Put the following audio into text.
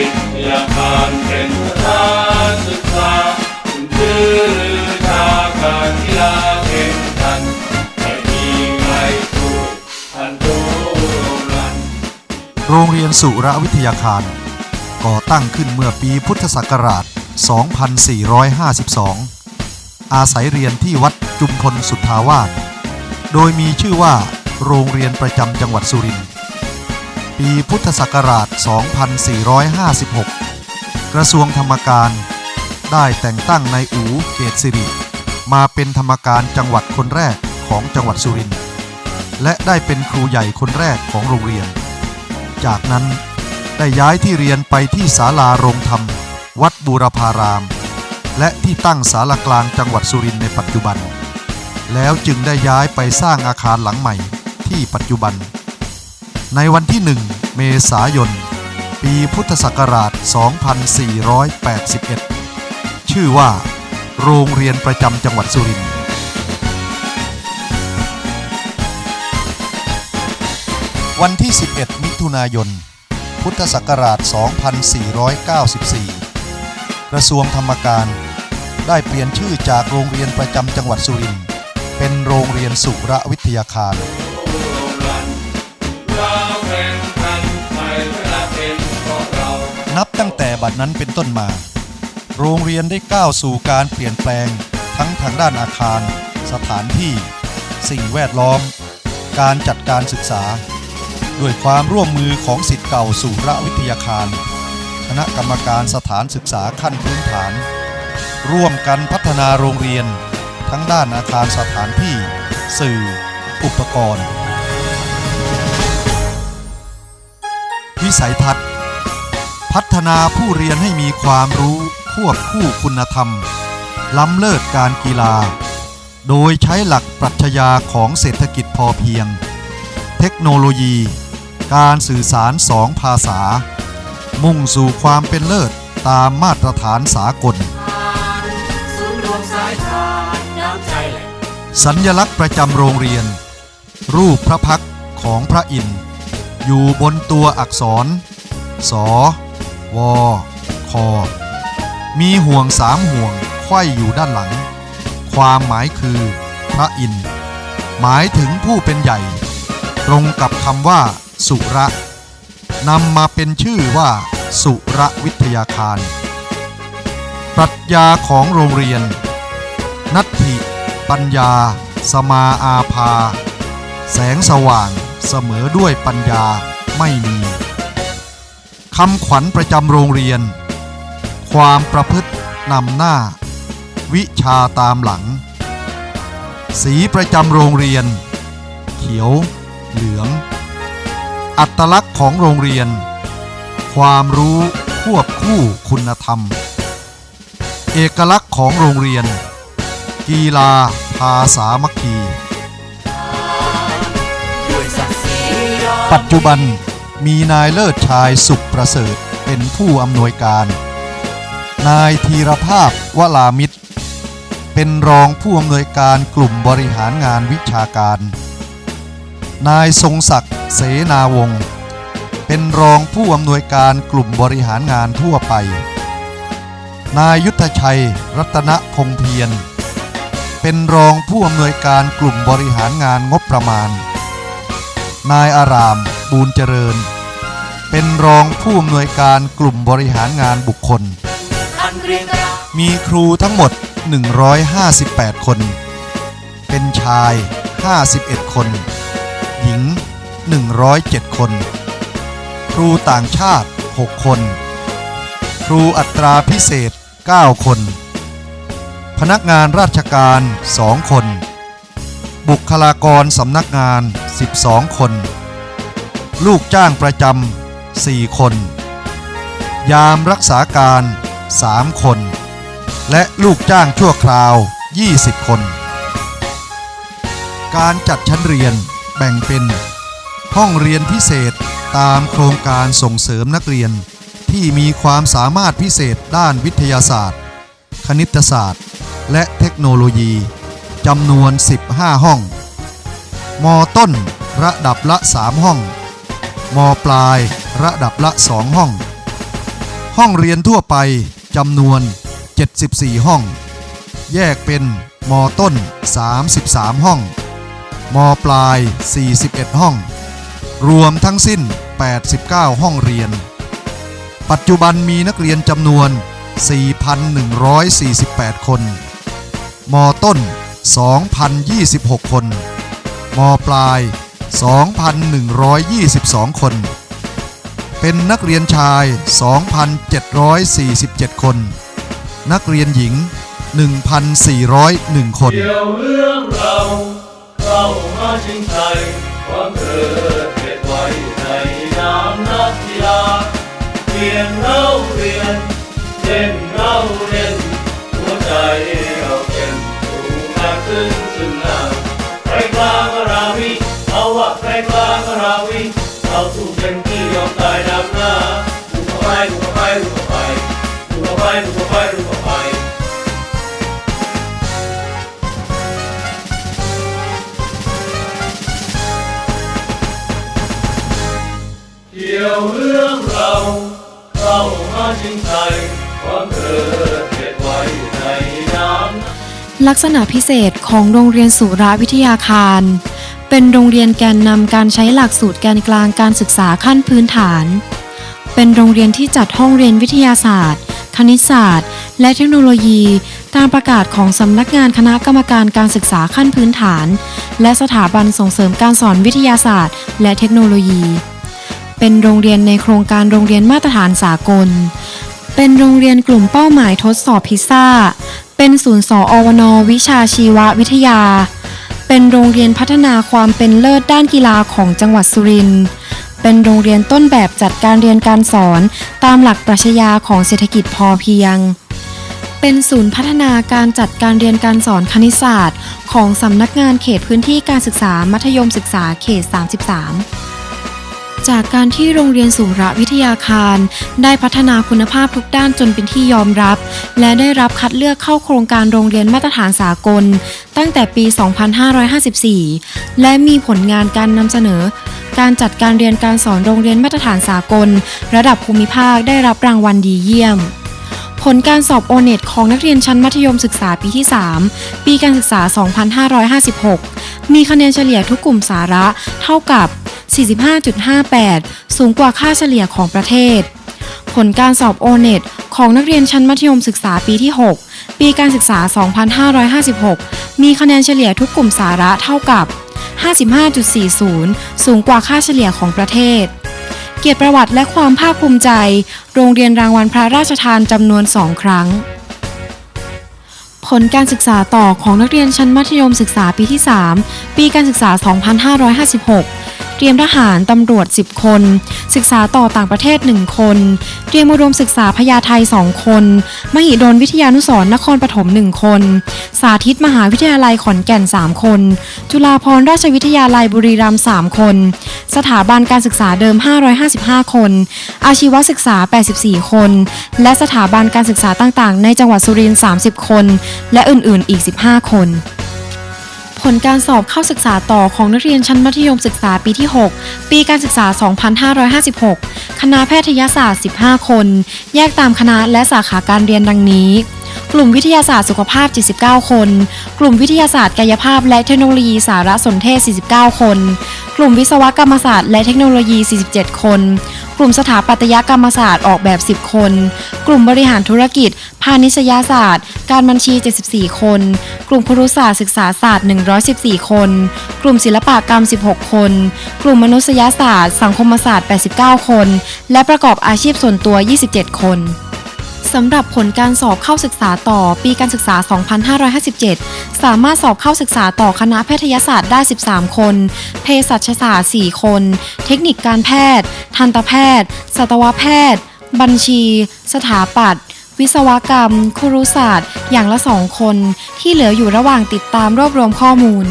วิทยาการเป็นสถานศึกษาคุณชื่อชาการกีฬาแข่งขันไม่มีใครสู้ทันดูรันโรงเรียนสุรวิทยาคาร ก่อตั้งขึ้นเมื่อปีพุทธศักราช 2452 อาศัยเรียนที่วัดจุมพลสุทธาวาส โดยมีชื่อว่าโรงเรียนประจำจังหวัดสุรินทร์ ปีพุทธศักราช 2456 กระทรวงธรรมการได้แต่งตั้งนายอูเกตสิริ มาเป็นธรรมการจังหวัดคนแรกของจังหวัดสุรินทร์และได้เป็นครูใหญ่คนแรกของโรงเรียน จากนั้นได้ย้ายที่เรียนไปที่ศาลาโรงธรรม วัดบูรพาราม และที่ตั้งศาลากลางจังหวัดสุรินทร์ในปัจจุบัน แล้วจึงได้ย้ายไปสร้างอาคารหลังใหม่ที่ปัจจุบัน ในวันที่ 1 เมษายน ปีพุทธศักราช 2481 ชื่อว่า โรงเรียนประจำจังหวัดสุรินทร์วันที่ 11 มิถุนายน พุทธศักราช 2494 กระทรวงธรรมการ ได้เปลี่ยนชื่อจากโรงเรียนประจำจังหวัดสุรินทร์เป็นโรงเรียนสุรวิทยาคาร นับตั้งแต่บัดนั้นเป็นต้นมา โรงเรียนได้ก้าวสู่การเปลี่ยนแปลงทั้งทางด้านอาคาร สถานที่ สิ่งแวดล้อม การจัดการศึกษา ด้วยความร่วมมือของสิทธิ์เก่าสู่รวิทยาคาร คณะกรรมการสถานศึกษาขั้นพื้นฐาน ร่วมกันพัฒนาโรงเรียน ทั้งด้านอาคารสถานที่ สื่อ อุปกรณ์ วิสัยทัศน์ ฒนาผู้เรียนให้มีความรู้ควบคู่คุณธรรม ล้ำเลิศการกีฬา โดยใช้หลักปรัชญาของเศรษฐกิจพอเพียง เทคโนโลยี การสื่อสารสองภาษา มุ่งสู่ความเป็นเลิศตามมาตรฐานสากล สัญญลักษณ์ประจำโรงเรียน รูปพระพักของพระอินทร์อยู่บนตัวอักษรส วคมีห่วงสามห่วงไขว้อยู่ด้านหลัง ความหมายคือพระอินทร์หมายถึงผู้เป็นใหญ่ ตรงกับคำว่า สุระนำมาเป็นชื่อว่า สุระวิทยาคาร ปรัชญาของโรงเรียน นัตถิปัญญา สมาอาภา แสงสว่างเสมอด้วยปัญญาไม่มี คำขวัญประจำโรงเรียน ความประพฤตินำหน้า วิชาตามหลัง สีประจำโรงเรียน เขียว เหลือง อัตลักษณ์ของโรงเรียน ความรู้ควบคู่คุณธรรม เอกลักษณ์ของโรงเรียน กีฬาภาสามัคคีด้วยศักดิ์ศรียอมปัจจุบัน มีนายเลิศชายสุขประเสริฐเป็นผู้อำนวยการ นายธีรภาพวลามิตร เป็นรองผู้อำนวยการกลุ่มบริหารงานวิชาการ นายทรงศักดิ์เสนาวงศ์เป็นรองผู้อำนวยการกลุ่มบริหารงานทั่วไป นายยุทธชัย รัตนพงเพียร เป็นรองผู้อำนวยการกลุ่มบริหารงานงบประมาณ นายอาราม บูญเจริญ เป็นรองผู้อำนวยการกลุ่มบริหารงานบุคคล มีครูทั้งหมด 158 คน เป็นชาย 51 คน หญิง 107 คน ครูต่างชาติ 6 คน ครูอัตราพิเศษ 9 คน พนักงานราชการ 2 คนบุคลากรสำนักงาน 12 คน ลูกจ้างประจำ4คน ยามรักษาการ3คน และลูกจ้างชั่วคราว 20 คน การจัดชั้นเรียนแบ่งเป็น ห้องเรียนพิเศษตามโครงการส่งเสริมนักเรียนที่มีความสามารถพิเศษด้านวิทยาศาสตร์ คณิตศาสตร์ และเทคโนโลยีจำนวน 15 ห้อง มต้นระดับละ 3 ห้อง มปลายระดับละ 2 ห้อง ห้องเรียนทั่วไปจำนวน 74 ห้อง แยกเป็นมต้น 33 ห้อง มปลาย 41 ห้อง รวมทั้งสิ้น 89 ห้องเรียน ปัจจุบันมีนักเรียนจำนวน 4,148 คน มต้น 2,026 คน มปลาย 2,122 คน เป็นนักเรียนชาย 2,747 คน นักเรียนหญิง 1,401 คนเกี่ยวเรื่องเราเข้ามาชิงชัยความเกิดเหตุไว้ในนามนักกีฬาเรียนเราเรียนเล่นเราเล่น ดำหน้าดูเข้าไปดูเข้าไปดูเข้าไปดูเข้าไปดูเข้าไปดูเข้าไปเกี่ยวเรื่องเราเข้ามาชิงชัยความเกิดเหตุไว้ในน้ำลักษณะพิเศษของโรงเรียนสุราวิทยาคาร เป็นโรงเรียนแกนนำการใช้หลักสูตรแกนกลางการศึกษาขั้นพื้นฐาน เป็นโรงเรียนที่จัดห้องเรียนวิทยาศาสตร์ คณิตศาสตร์ และเทคโนโลยี ตามประกาศของสำนักงานคณะกรรมการการศึกษาขั้นพื้นฐาน และสถาบันส่งเสริมการสอนวิทยาศาสตร์ และเทคโนโลยี เป็นโรงเรียนในโครงการโรงเรียนมาตรฐานสากล เป็นโรงเรียนกลุ่มเป้าหมายทดสอบพิซซ่า เป็นศูนย์สออวนวิชาชีววิทยา เป็นโรงเรียนพัฒนาความเป็นเลิศด้านกีฬาของจังหวัดสุรินทร์ เป็นโรงเรียนต้นแบบจัดการเรียนการสอนตามหลักปรัชญาของเศรษฐกิจพอเพียง เป็นศูนย์พัฒนาการจัดการเรียนการสอนคณิตศาสตร์ ของสำนักงานเขตพื้นที่การศึกษามัธยมศึกษาเขต 33 จากการที่โรงเรียนสุรวิทยาคาร ได้พัฒนาคุณภาพทุกด้านจนเป็นที่ยอมรับ และได้รับคัดเลือกเข้าโครงการโรงเรียนมาตรฐานสากล ตั้งแต่ปี 2554 และมีผลงานการนำเสนอ การจัดการเรียนการสอนโรงเรียนมาตรฐานสากล ระดับภูมิภาคได้รับรางวัลดีเยี่ยมผลการสอบโอเน็ตของนักเรียนชั้นมัธยมศึกษาปีที่ 3 ปีการศึกษา 2556 มีคะแนนเฉลี่ยทุกกลุ่มสาระเท่ากับ 45.58 สูงกว่าค่าเฉลี่ยของประเทศ ผลการสอบโอเน็ตของนักเรียนชั้นมัธยมศึกษาปีที่ 6 ปีการศึกษา 2556 มีคะแนนเฉลี่ยทุกกลุ่มสาระเท่ากับ 55.40 สูงกว่าค่าเฉลี่ยของประเทศ เกียรติประวัติและความภาคภูมิใจ โรงเรียนรางวัลพระราชทานจำนวน2ครั้งผลการศึกษาต่อของนักเรียนชั้นมัธยมศึกษาปีที่ 3 ปีการศึกษา 2556 เตรียมทหารตำรวจ 10 คน ศึกษาต่อต่างประเทศ 1 คน เตรียมอุดมศึกษาพญาไท2 คน มหิดลวิทยานุสรนครปฐม 1 คน สาธิตมหาวิทยาลัยขอนแก่น 3 คน จุฬาภรณราชวิทยาลัยบุรีรัมย์3คน สถาบันการศึกษาเดิม 555 คน อาชีวศึกษา 84 คน และสถาบันการศึกษาต่างๆ ในจังหวัดสุรินทร์ 30 คน และอื่นๆ อีก 15 คน ผลการสอบเข้าศึกษาต่อของนักเรียนชั้นมัธยมศึกษาปีที่ 6 ปีการศึกษา 2556 คณะแพทยศาสตร์ 15 คน แยกตามคณะและสาขาการเรียนดังนี้ กลุ่มวิทยาศาสตร์สุขภาพ 79 คน กลุ่มวิทยาศาสตร์กายภาพและเทคโนโลยีสารสนเทศ 49 คน ลุ่มวิศวกรรมศาสตร์และเทคโนโลยี 47 คน กลุ่มสถาปัตยกรรมศาสตร์ออกแบบ 10 คน กลุ่มบริหารธุรกิจ พาณิชยศาสตร์ การบัญชี 74 คน กลุ่มครุศาสตร์ศึกษาศาสตร์ 114 คน กลุ่มศิลปกรรม 16 คน กลุ่มมนุษยศาสตร์ สังคมศาสตร์ 89 คน และประกอบอาชีพส่วนตัว 27 คน สำหรับผลการสอบเข้าศึกษาต่อปีการศึกษา 2557 สามารถสอบเข้าศึกษาต่อคณะแพทยศาสตร์ได้ 13 คน เภสัชศาสตร์ 4 คน เทคนิคการแพทย์ ทันตแพทย์ สัตวแพทย์ บัญชี สถาปัตย์วิศวกรรม ครุศาสตร์ อย่างละ 2 คน ที่เหลืออยู่ระหว่างติดตามรวบรวมข้อมูล